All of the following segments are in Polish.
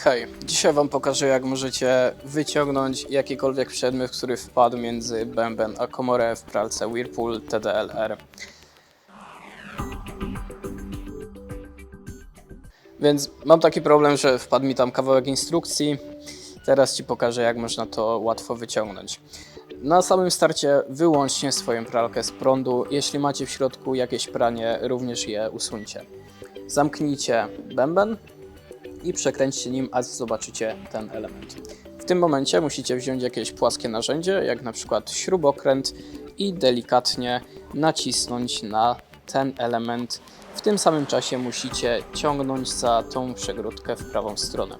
Hej, dzisiaj Wam pokażę jak możecie wyciągnąć jakikolwiek przedmiot, który wpadł między bęben a komorę w pralce Whirlpool TDLR. Więc mam taki problem, że wpadł mi tam kawałek instrukcji. Teraz Ci pokażę jak można to łatwo wyciągnąć. Na samym starcie wyłączcie swoją pralkę z prądu. Jeśli macie w środku jakieś pranie, również je usuńcie. Zamknijcie bęben i przekręćcie nim, aż zobaczycie ten element. W tym momencie musicie wziąć jakieś płaskie narzędzie, jak na przykład śrubokręt i delikatnie nacisnąć na ten element. W tym samym czasie musicie ciągnąć za tą przegródkę w prawą stronę.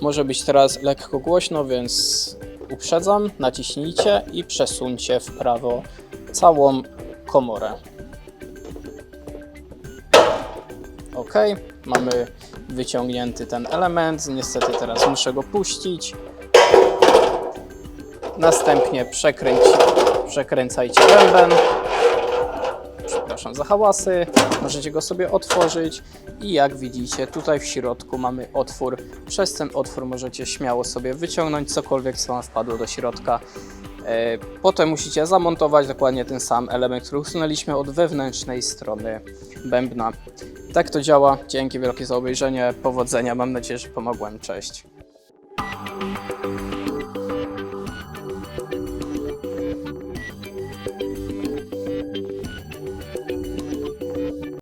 Może być teraz lekko głośno, więc uprzedzam, naciśnijcie i przesuńcie w prawo całą komorę. Ok, mamy wyciągnięty ten element. Niestety teraz muszę go puścić. Następnie przekręć, przekręcajcie bęben. Przepraszam za hałasy. Możecie go sobie otworzyć i jak widzicie tutaj w środku mamy otwór. Przez ten otwór możecie śmiało sobie wyciągnąć cokolwiek co wam wpadło do środka. E, Potem musicie zamontować dokładnie ten sam element, który usunęliśmy od wewnętrznej strony bębna. Tak to działa. Dzięki wielkie za obejrzenie. Powodzenia. Mam nadzieję, że pomogłem. Cześć.